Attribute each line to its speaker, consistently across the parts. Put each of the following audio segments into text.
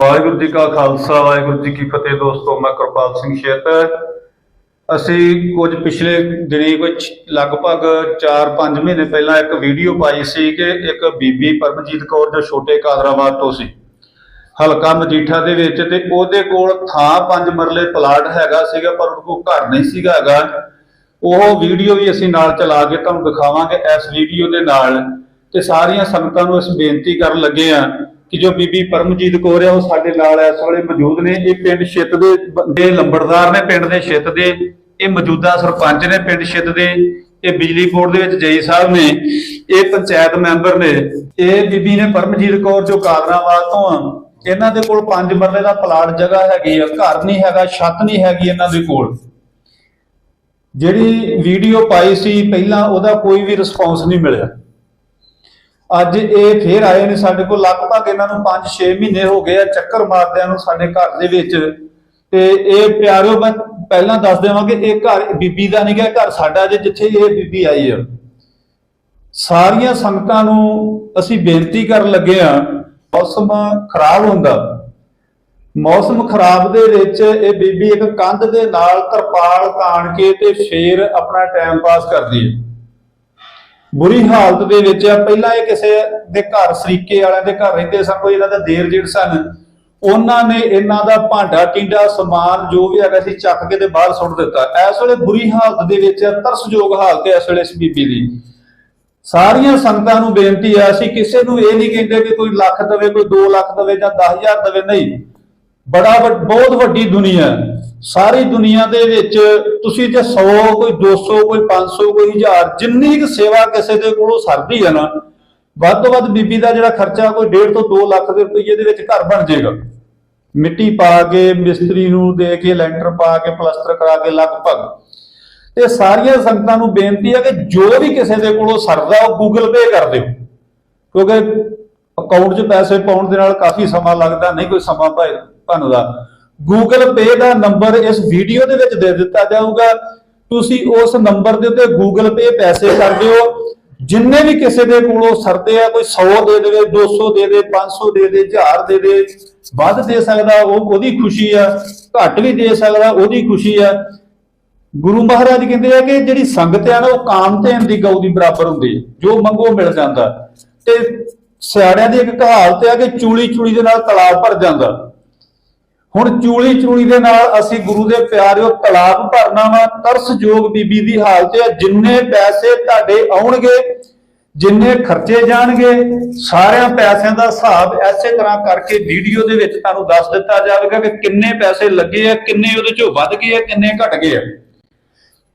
Speaker 1: ਵਾਹਿਗੁਰੂ ਜੀ ਕਾ ਖਾਲਸਾ, ਵਾਹਿਗੁਰੂ ਜੀ ਕੀ ਫਤਿਹ ਦੋਸਤੋ, ਮੈਂ ਕਿਰਪਾਲ ਸਿੰਘ ਛੇਤਰ ਅਸੀਂ ਕੁਝ ਪਿਛਲੇ ਦਿਨੀ ਕੁਝ ਲਗਭਗ 4-5 ਮਹੀਨੇ ਪਹਿਲਾਂ ਇੱਕ ਵੀਡੀਓ ਪਾਈ ਸੀ ਕਿ ਇੱਕ ਬੀਬੀ ਪਰਮਜੀਤ ਕੌਰ ਜੋ ਛੋਟੇ ਕਾਦਰਾਬਾਦ ਤੋਂ ਸੀ, ਹਲਕਾ ਮਜੀਠਾ ਦੇ ਵਿੱਚ ਤੇ ਉਹਦੇ ਕੋਲ ਥਾਂ ਪੰਜ ਮਰਲੇ ਪਲਾਟ ਹੈਗਾ ਸੀਗਾ, ਪਰ ਉਹਦੇ ਕੋਲ ਘਰ ਨਹੀਂ ਸੀਗਾ ਹੈਗਾ। ਉਹ ਵੀਡੀਓ ਵੀ ਅਸੀਂ ਨਾਲ ਚਲਾ ਕੇ ਤੁਹਾਨੂੰ ਦਿਖਾਵਾਂਗੇ ਇਸ ਵੀਡੀਓ ਦੇ ਨਾਲ। ਤੇ ਸਾਰੀਆਂ ਸੰਗਤਾਂ ਨੂੰ ਅਸੀਂ ਬੇਨਤੀ ਕਰਨ ਲੱਗੇ ਆ ਕਿ ਜੋ ਬੀਬੀ ਪਰਮਜੀਤ ਕੌਰ ਹੈ ਉਹ ਸਾਡੇ ਨਾਲ ਇਸ ਵੇਲੇ ਮੌਜੂਦ ਨੇ। ਇਹ ਪਿੰਡ ਛਿੱਤ ਦੇ ਬੰਦੇ ਲੰਬੜਦਾਰ ਨੇ ਪਿੰਡ ਦੇ ਛਿੱਤ ਦੇ। ਇਹ ਮੌਜੂਦਾ ਸਰਪੰਚ ਨੇ ਪਿੰਡ ਛਿੱਤ ਦੇ। ਇਹ ਬਿਜਲੀ ਬੋਰਡ ਦੇ ਵਿੱਚ ਜਈ ਸਾਹਿਬ ਨੇ। ਇਹ ਪੰਚਾਇਤ ਮੈਂਬਰ ਨੇ। ਇਹ ਬੀਬੀ ਨੇ ਪਰਮਜੀਤ ਕੌਰ ਜੋ ਕਾਦਰਾਵਾਲ ਤੋਂ ਆ, ਇਹਨਾਂ ਦੇ ਕੋਲ ਪੰਜ ਮਰਲੇ ਦਾ ਪਲਾਟ ਜਗ੍ਹਾ ਹੈਗੀ ਆ। ਘਰ ਨਹੀਂ ਹੈਗਾ, ਛੱਤ ਨਹੀਂ ਹੈਗੀ ਇਹਨਾਂ ਦੇ ਕੋਲ। ਜਿਹੜੀ ਵੀਡੀਓ ਪਾਈ ਸੀ, ਪਹਿਲਾਂ ਉਹਦਾ ਕੋਈ ਵੀ ਰਿਸਪੌਂਸ ਨਹੀਂ ਮਿਲਿਆ। ਅੱਜ ਇਹ ਫੇਰ ਆਏ ਨੇ ਸਾਡੇ ਕੋਲ, ਲਗਭਗ ਇਹਨਾਂ ਨੂੰ 5-6 ਮਹੀਨੇ ਹੋ ਗਏ ਆ ਚੱਕਰ ਮਾਰਦਿਆਂ ਨੂੰ ਸਾਡੇ ਘਰ ਦੇ ਵਿੱਚ। ਤੇ ਇਹ ਪਿਆਰਿਓ, ਮੈਂ ਪਹਿਲਾਂ ਦੱਸ ਦੇਵਾਂ ਕਿ ਇਹ ਘਰ ਬੀਬੀ ਦਾ ਨਹੀਂ ਗਿਆ, ਘਰ ਸਾਡਾ ਜੇ ਜਿੱਥੇ ਇਹ ਬੀਬੀ ਆਈ ਆ। ਸਾਰੀਆਂ ਸੰਗਤਾਂ ਨੂੰ ਅਸੀਂ ਬੇਨਤੀ ਕਰਨ ਲੱਗੇ ਆ, ਮੌਸਮ ਖਰਾਬ ਹੁੰਦਾ। ਮੌਸਮ ਖਰਾਬ ਦੇ ਵਿੱਚ ਇਹ ਬੀਬੀ ਇੱਕ ਕੰਧ ਦੇ ਨਾਲ ਤਰਪਾਲ ਤਾਣ ਕੇ ਤੇ ਫੇਰ ਆਪਣਾ ਟਾਈਮ ਪਾਸ ਕਰਦੀ ਹੈ। ਬੁਰੀ ਹਾਲਤ ਦੇ ਵਿੱਚ ਆ, ਪਹਿਲਾਂ ਇਹ ਕਿਸੇ ਦੇ ਘਰ, ਸਰੀਕੇ ਵਾਲਿਆਂ ਦੇ ਘਰ ਰਹਿੰਦੇ ਸਨ, ਕੋਈ ਇਹਨਾਂ ਦਾ ਦੇਰ ਜੇਠ ਸਨ। ਉਹਨਾਂ ਨੇ ਇਹਨਾਂ ਦਾ ਭਾਂਡਾ, ਟਿੰਡਾ, ਸਮਾਨ ਜੋ ਵੀ ਹੈਗਾ ਸੀ ਚੱਕ ਕੇ ਤੇ ਬਾਹਰ ਸੁੱਟ ਦਿੱਤਾ। ਇਸ ਵੇਲੇ ਬੁਰੀ ਹਾਲਤ ਦੇ ਵਿੱਚ ਤਰਸਯੋਗ ਹਾਲਤ ਹੈ ਇਸ ਵੇਲੇ ਇਸ ਬੀਬੀ ਦੀ। ਸਾਰੀਆਂ ਸੰਗਤਾਂ ਨੂੰ ਬੇਨਤੀ ਆ, ਅਸੀਂ ਕਿਸੇ ਨੂੰ ਇਹ ਨਹੀਂ ਕਹਿੰਦੇ ਕਿ ਕੋਈ ਲੱਖ ਦੇਵੇ, ਕੋਈ 2 ਲੱਖ ਦੇਵੇ ਜਾਂ 10000 ਦੇਵੇ, ਨਹੀਂ। ਬੜਾ ਵੱਡ- ਬਹੁਤ ਵੱਡੀ ਦੁਨੀਆ ਸਾਰੀ ਦੁਨੀਆ ਦੇ ਵਿੱਚ ਤੁਸੀਂ ਜੇ 100 ਕੋਈ 200 ਕੋਈ 500 ਕੋਈ 1000 ਜਿੰਨੀ ਕੁ ਸੇਵਾ ਕਿਸੇ ਦੇ ਕੋਲੋਂ ਸਰਦੀ ਹੈ ਨਾ, ਵੱਧ ਤੋਂ ਵੱਧ ਬੀਬੀ ਦਾ ਜਿਹੜਾ ਖਰਚਾ ਕੋਈ 1.5 ਤੋਂ 2 ਲੱਖ ਦੇ ਰੁਪਏ ਦੇ ਵਿੱਚ ਘਰ ਬਣ ਜਾਏਗਾ। ਮਿੱਟੀ ਪਾ ਕੇ, ਮਿਸਤਰੀ ਨੂੰ ਦੇ ਕੇ, ਲੈਂਟਰ ਪਾ ਕੇ, ਪਲਸਤਰ ਕਰਾ ਕੇ ਲਗਭਗ। ਤੇ ਸਾਰੀਆਂ ਸੰਗਤਾਂ ਨੂੰ ਬੇਨਤੀ ਹੈ ਕਿ ਜੋ ਵੀ ਕਿਸੇ ਦੇ ਕੋਲੋਂ ਸਰਦਾ ਉਹ ਗੂਗਲ ਪੇ ਕਰ ਦਿਓ। ਕਿਉਂਕਿ ਅਕਾਊਂਟ 'ਚ ਪੈਸੇ ਪਾਉਣ ਦੇ ਨਾਲ ਕਾਫੀ ਸਮਾਂ ਲੱਗਦਾ, ਨਹੀਂ ਕੋਈ ਸਮਾਂ ਭਾਈ ਭੰਨਦਾ ਗੂਗਲ ਪੇ ਦਾ ਨੰਬਰ ਇਸ ਵੀਡੀਓ ਦੇ ਵਿੱਚ ਦੇ ਦਿੱਤਾ ਜਾਊਗਾ। ਤੁਸੀਂ ਉਸ ਨੰਬਰ ਦੇ ਉੱਤੇ ਗੂਗਲ ਪੇ ਪੈਸੇ ਕਰ ਦਿਓ ਜਿੰਨੇ ਵੀ ਕਿਸੇ ਦੇ ਕੋਲੋਂ ਸਰਦੇ ਆ, ਕੋਈ 100 ਦੇ ਦੇਵੇ 200 ਦੇ ਦੇ 500 ਦੇ ਦੇ 1000 ਦੇ ਦੇ, ਵੱਧ ਦੇ ਸਕਦਾ ਉਹ ਉਹਦੀ ਖੁਸ਼ੀ ਆ, ਘੱਟ ਵੀ ਦੇ ਸਕਦਾ ਉਹਦੀ ਖੁਸ਼ੀ ਆ। ਗੁਰੂ ਮਹਾਰਾਜ ਕਹਿੰਦੇ ਆ ਕਿ ਜਿਹੜੀ ਸੰਗਤ ਆ ਨਾ, ਉਹ ਕਾਮ ਧੇਨ ਦੀ ਗਊ ਦੀ ਬਰਾਬਰ ਹੁੰਦੀ ਹੈ। ਜੋ ਮੰਗੋ ਮਿਲ ਜਾਂਦਾ। ਤੇ ਸਿਆੜਿਆਂ ਦੀ ਇੱਕ ਕਹਾਵਤ ਹੈ ਕਿ ਚੂਲੀ ਚੂਲੀ ਦੇ ਨਾਲ ਤਲਾਬ ਭਰ ਜਾਂਦਾ। ਹੁਣ ਚੂਲੀ ਚੂਲੀ ਦੇ ਨਾਲ ਅਸੀਂ ਗੁਰੂ ਦੇ ਪਿਆਰਿਓ ਤਲਾਬ ਭਰਨਾ ਵਾ, ਤਰਸਯੋਗ ਬੀਬੀ ਦੀ ਹਾਲਤ ਹੈ। ਜਿੰਨੇ ਪੈਸੇ ਤੁਹਾਡੇ ਆਉਣਗੇ, ਜਿੰਨੇ ਖਰਚੇ ਜਾਣਗੇ, ਸਾਰਿਆਂ ਪੈਸਿਆਂ ਦਾ ਹਿਸਾਬ ਐਸੇ ਤਰ੍ਹਾਂ ਕਰਕੇ ਵੀਡੀਓ ਦੇ ਵਿੱਚ ਤੁਹਾਨੂੰ ਦੱਸ ਦਿੱਤਾ ਜਾਵੇਗਾ ਕਿ ਕਿੰਨੇ ਪੈਸੇ ਲੱਗੇ ਆ, ਕਿੰਨੇ ਉਹਦੇ ਚੋਂ ਵੱਧ ਗਏ ਆ, ਕਿੰਨੇ ਘਟ ਗਏ ਆ।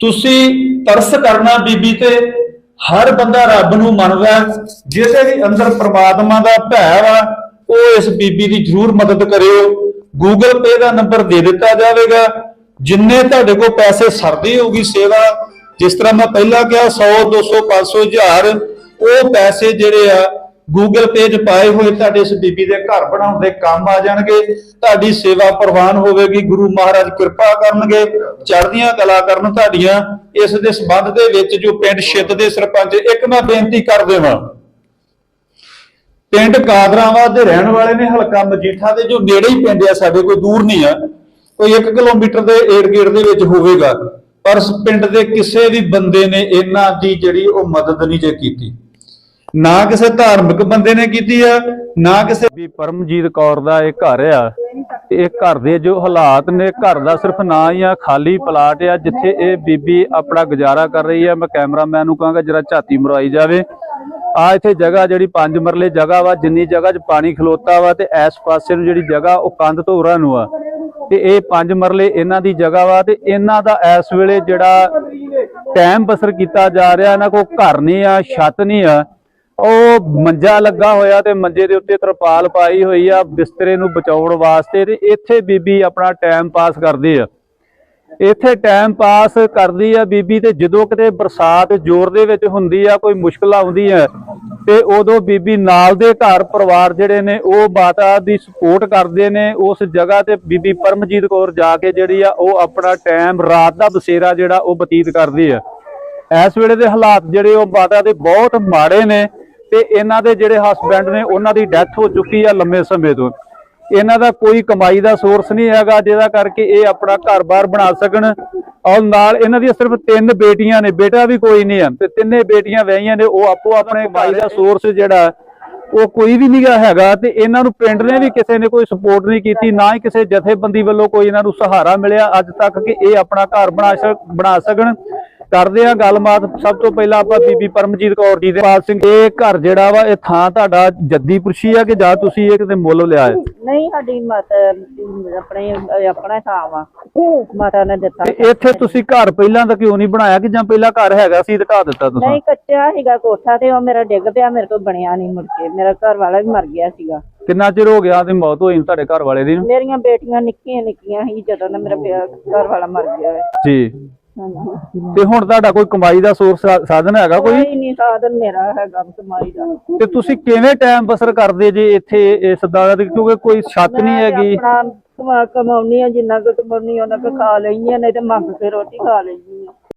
Speaker 1: ਤੁਸੀਂ ਤਰਸ ਕਰਨਾ ਬੀਬੀ ਤੇ, ਹਰ ਬੰਦਾ ਰੱਬ ਨੂੰ ਮੰਨਦਾ ਜਿਹਦੇ ਵੀ ਅੰਦਰ ਪ੍ਰਮਾਤਮਾ ਦਾ ਭੈ ਵਾ, ਉਹ ਇਸ ਬੀਬੀ ਦੀ ਜ਼ਰੂਰ ਮਦਦ ਕਰਿਓ। ਗੂਗਲ ਪੇ ਦਾ ਨੰਬਰ ਦੇ ਦਿੱਤਾ ਜਾਵੇਗਾ। ਜਿੰਨੇ ਤੁਹਾਡੇ ਕੋਲ ਪੈਸੇ ਸਰਦੀ ਹੋਊਗੀ ਸੇਵਾ, ਜਿਸ ਤਰ੍ਹਾਂ ਮੈਂ ਪਹਿਲਾਂ ਕਿਹਾ 100 200 500 ਹਜ਼ਾਰ, ਉਹ ਪੈਸੇ ਜਿਹੜੇ ਆ ਗੂਗਲ ਪੇ 'ਚ ਪਾਏ ਹੋਏ ਤੁਹਾਡੇ ਇਸ ਬੀਬੀ ਦੇ ਘਰ ਬਣਾਉਣ ਦੇ ਕੰਮ ਆ ਜਾਣਗੇ। ਤੁਹਾਡੀ ਸੇਵਾ ਪ੍ਰਵਾਨ ਹੋਵੇਗੀ, ਗੁਰੂ ਮਹਾਰਾਜ ਕਿਰਪਾ ਕਰਨਗੇ, ਚੜ੍ਹਦੀਆਂ ਕਲਾ ਕਰਨ ਤੁਹਾਡੀਆਂ। ਇਸ ਦੇ ਸੰਬੰਧ ਦੇ ਵਿੱਚ ਜੋ ਪਿੰਡ ਛਿੱਤ ਦੇ ਸਰਪੰਚ, ਇੱਕ ਮੈਂ ਬੇਨਤੀ ਕਰ ਦੇਵਾਂ ਪਿੰਡ ਕਾਦਰਾਵਾ ਦੇ ਰਹਿਣ ਵਾਲੇ ਨੇ ਹਲਕਾ ਮਜੀਠਾ ਦੇ, ਜੋ ਨੇੜੇ ਹੀ ਪਿੰਡ ਆ, ਸਾਡੇ ਕੋਈ ਦੂਰ ਨਹੀਂ ਆ। ਕੋਈ 1 ਕਿਲੋਮੀਟਰ ਦੇ ਏੜ ਗੇੜ ਦੇ ਵਿੱਚ ਹੋਵੇਗਾ, ਪਰ ਪਿੰਡ ਦੇ ਕਿਸੇ ਵੀ ਬੰਦੇ ਨੇ ਇਹਨਾਂ ਦੀ ਜਿਹੜੀ ਉਹ ਮਦਦ ਨਹੀਂ ਜੇ ਕੀਤੀ। ਨਾ ਕਿਸੇ ਧਾਰਮਿਕ ਬੰਦੇ ਨੇ ਕੀਤੀ ਆ, ਨਾ ਕਿਸੇ
Speaker 2: ਵੀ ਪਰਮਜੀਤ ਕੌਰ ਦਾ ਇਹ ਘਰ ਆ। ਤੇ ਇਹ ਘਰ ਦੇ ਜੋ ਹਾਲਾਤ ਨੇ, ਘਰ ਦਾ ਸਿਰਫ ਨਾਂ ਹੀ ਆ, ਖਾਲੀ ਪਲਾਟ ਆ, ਜਿੱਥੇ ਇਹ ਬੀਬੀ ਆਪਣਾ ਗੁਜ਼ਾਰਾ ਕਰ ਰਹੀ ਆ। ਮੈਂ ਕੈਮਰਾਮੈਨ ਨੂੰ ਕਹਾਂਗਾ, ਜਰਾ ਝਾਤੀ ਮਰਵਾਈ ਜਾਵੇ। ਆ ਇੱਥੇ ਜਗ੍ਹਾ ਜਿਹੜੀ ਪੰਜ ਮਰਲੇ ਜਗ੍ਹਾ ਵਾ, ਜਿੰਨੀ ਜਗ੍ਹਾ 'ਚ ਪਾਣੀ ਖਲੋਤਾ ਵਾ ਤੇ ਇਸ ਪਾਸੇ ਨੂੰ ਜਿਹੜੀ ਜਗ੍ਹਾ ਉਹ ਕੰਧ ਤੋਂ ਉਰਾਂ ਨੂੰ ਆ। ਤੇ ਇਹ ਪੰਜ ਮਰਲੇ ਇਹਨਾਂ ਦੀ ਜਗ੍ਹਾ ਵਾ ਤੇ ਇਹਨਾਂ ਦਾ ਇਸ ਵੇਲੇ ਜਿਹੜਾ ਟਾਈਮ ਬਸਰ ਕੀਤਾ ਜਾ ਰਿਹਾ, ਇਹਨਾਂ ਕੋਲ ਘਰ ਨਹੀਂ ਆ, ਛੱਤ ਨਹੀਂ ਆ। ਉਹ ਮੰਜਾ ਲੱਗਾ ਹੋਇਆ ਤੇ ਮੰਜੇ ਦੇ ਉੱਤੇ ਤਰਪਾਲ ਪਾਈ ਹੋਈ ਆ ਬਿਸਤਰੇ ਨੂੰ ਬਚਾਉਣ ਵਾਸਤੇ ਤੇ ਇੱਥੇ ਬੀਬੀ ਆਪਣਾ ਟਾਈਮ ਪਾਸ ਕਰਦੇ ਆ। ਇੱਥੇ ਟਾਈਮ ਪਾਸ ਕਰਦੀ ਆ ਬੀਬੀ ਤੇ ਜਦੋਂ ਕਿਤੇ ਬਰਸਾਤ ਜ਼ੋਰ ਦੇ ਵਿੱਚ ਹੁੰਦੀ ਆ, ਕੋਈ ਮੁਸ਼ਕਲ ਆਉਂਦੀ ਆ, ਤੇ ਉਦੋਂ ਬੀਬੀ ਨਾਲ ਦੇ ਘਰ ਪਰਿਵਾਰ ਜਿਹੜੇ ਨੇ, ਉਹ ਮਾਤਾ ਦੀ ਸਪੋਰਟ ਕਰਦੇ ਨੇ, ਉਸ ਜਗ੍ਹਾ ਤੇ ਬੀਬੀ ਪਰਮਜੀਤ ਕੌਰ ਜਾ ਕੇ ਜਿਹੜੀ ਆ, ਉਹ ਆਪਣਾ ਟਾਈਮ ਰਾਤ ਦਾ ਬਸੇਰਾ ਜਿਹੜਾ, ਉਹ ਬਤੀਤ ਕਰਦੀ ਆ। ਇਸ ਵੇਲੇ ਦੇ ਹਾਲਾਤ ਜਿਹੜੇ, ਉਹ ਮਾਤਾ ਦੇ ਬਹੁਤ ਮਾੜੇ ਨੇ, ਤੇ ਇਹਨਾਂ ਦੇ ਜਿਹੜੇ ਹਸਬੰਡ ਨੇ, ਉਹਨਾਂ ਦੀ ਡੈਥ ਹੋ ਚੁੱਕੀ ਆ ਲੰਮੇ ਸਮੇਂ ਤੋਂ।
Speaker 1: ਇਹਨਾਂ ਦਾ ਕੋਈ ਕਮਾਈ ਦਾ ਸੋਰਸ ਨਹੀਂ ਹੈਗਾ ਜਿਹਦਾ ਕਰਕੇ ਇਹ ਆਪਣਾ ਘਰ-ਬਾਰ ਬਣਾ ਸਕਣ। ਔਰ ਨਾਲ ਇਹਨਾਂ ਦੀਆਂ ਸਿਰਫ ਤਿੰਨ ਬੇਟੀਆਂ ਨੇ ਬੇਟਾ ਵੀ ਕੋਈ ਨਹੀਂ ਹੈ। ਤੇ ਤਿੰਨੇ ਬੇਟੀਆਂ ਵਿਆਹੀਆਂ ਨੇ ਉਹ ਆਪੋ ਆਪਣੇ ਕਮਾਈ ਦਾ ਸੋਰਸ ਜਿਹੜਾ ਉਹ ਕੋਈ ਵੀ ਨਹੀਂਗਾ ਹੈਗਾ। ਤੇ ਇਹਨਾਂ ਨੂੰ ਪਿੰਡ ਨੇ ਵੀ ਕਿਸੇ ਨੇ ਕੋਈ ਸਪੋਰਟ ਨਹੀਂ ਕੀਤੀ ਨਾ ਹੀ ਕਿਸੇ ਜਥੇਬੰਦੀ ਵੱਲੋਂ ਕੋਈ ਇਹਨਾਂ ਨੂੰ ਸਹਾਰਾ ਮਿਲਿਆ। ਅੱਜ ਤੱਕ ਕਿ ਇਹ ਆਪਣਾ ਘਰ ਬਣਾ ਬਣਾ ਸਕਣ। ਕਰਦੇ ਆ ਗੱਲਬਾਤ। ਸਭ ਤੋਂ ਪਹਿਲਾਂ ਆਪਾਂ ਬੀਬੀ ਪਰਮਜੀਤ ਕੌਰ ਜੀ ਦੇ ਪਾਲ ਸਿੰਘ ਇਹ ਘਰ ਜਿਹੜਾ ਵਾ ਇਹ ਥਾਂ ਤੁਹਾਡਾ ਜੱਦੀ ਪੁਰਸ਼ੀ ਆ ਕਿ ਜਾਂ ਤੁਸੀਂ ਇਹ ਕਿਤੇ ਮੁੱਲ ਲਿਆ ਹੈ?
Speaker 3: ਨਹੀਂ ਸਾਡੀ ਮਾਤਾ ਆਪਣੇ ਆਪਣਾ ਥਾਂ ਵਾ ਮਾਤਾ ਨੇ ਦਿੱਤਾ।
Speaker 1: ਇੱਥੇ ਤੁਸੀਂ ਘਰ ਪਹਿਲਾਂ ਤਾਂ ਕਿਉਂ ਨਹੀਂ ਬਣਾਇਆ ਕਿ ਜਾਂ ਪਹਿਲਾਂ ਘਰ ਹੈਗਾ ਸੀ ਤੇ ਦਿੱਤਾ ਤੁਸੀਂ?
Speaker 3: ਨਹੀਂ ਕੱਚਾ ਸੀਗਾ ਕੋਠਾ ਤੇ ਉਹ ਮੇਰਾ ਡਿੱਗ ਪਿਆ ਮੇਰੇ ਕੋਲ ਬਣਿਆ ਨਹੀਂ ਮੁੜ ਕੇ। ਮੇਰਾ ਘਰ ਵਾਲਾ ਵੀ ਮਰ ਗਿਆ ਸੀਗਾ।
Speaker 1: ਕਿੰਨਾ ਚਿਰ ਹੋ ਗਿਆ ਤੇ ਮੌਤ ਹੋਈ ਤੁਹਾਡੇ ਘਰ ਵਾਲੇ ਦੀ?
Speaker 3: ਮੇਰੀਆਂ ਬੇਟੀਆਂ ਨਿੱਕੀਆਂ ਨਿੱਕੀਆਂ ਸੀ ਜਦੋਂ ਨਾ ਮੇਰਾ ਘਰ ਵਾਲਾ ਮਰ ਗਿਆ।
Speaker 1: ਜੀ। ਤੇ ਹੁਣ ਤੁਹਾਡਾ ਕੋਈ ਕਮਾਈ ਦਾ ਸੋਰਸ ਸਾਧਨ ਹੈਗਾ ਕੋਈ?
Speaker 3: ਕੋਈ ਨਹੀਂ ਸਾਧਨ ਮੇਰਾ ਹੈਗਾ ਕਮਾਈ ਦਾ।
Speaker 1: ਤੇ ਤੁਸੀਂ ਕਿਵੇਂ ਟਾਈਮ ਬਸਰ ਕਰਦੇ ਜੇ ਇੱਥੇ ਇਸ ਦਾ? ਕਿਉਂਕਿ ਕੋਈ ਛੱਤ ਨਹੀਂ ਹੈਗੀ।
Speaker 3: ਆਪਣਾ ਕਮਾ ਕਮਾਉਣੀ ਆ ਜਿੰਨਾ ਕੁ ਕਮਾਉਣੀ ਉਹਨਾਂ ਕੁ ਖਾ ਲੈਣੀ ਆ ਨਹੀਂ ਤੇ ਮੰਗ ਕੇ ਰੋਟੀ ਖਾ ਲੈਣੀ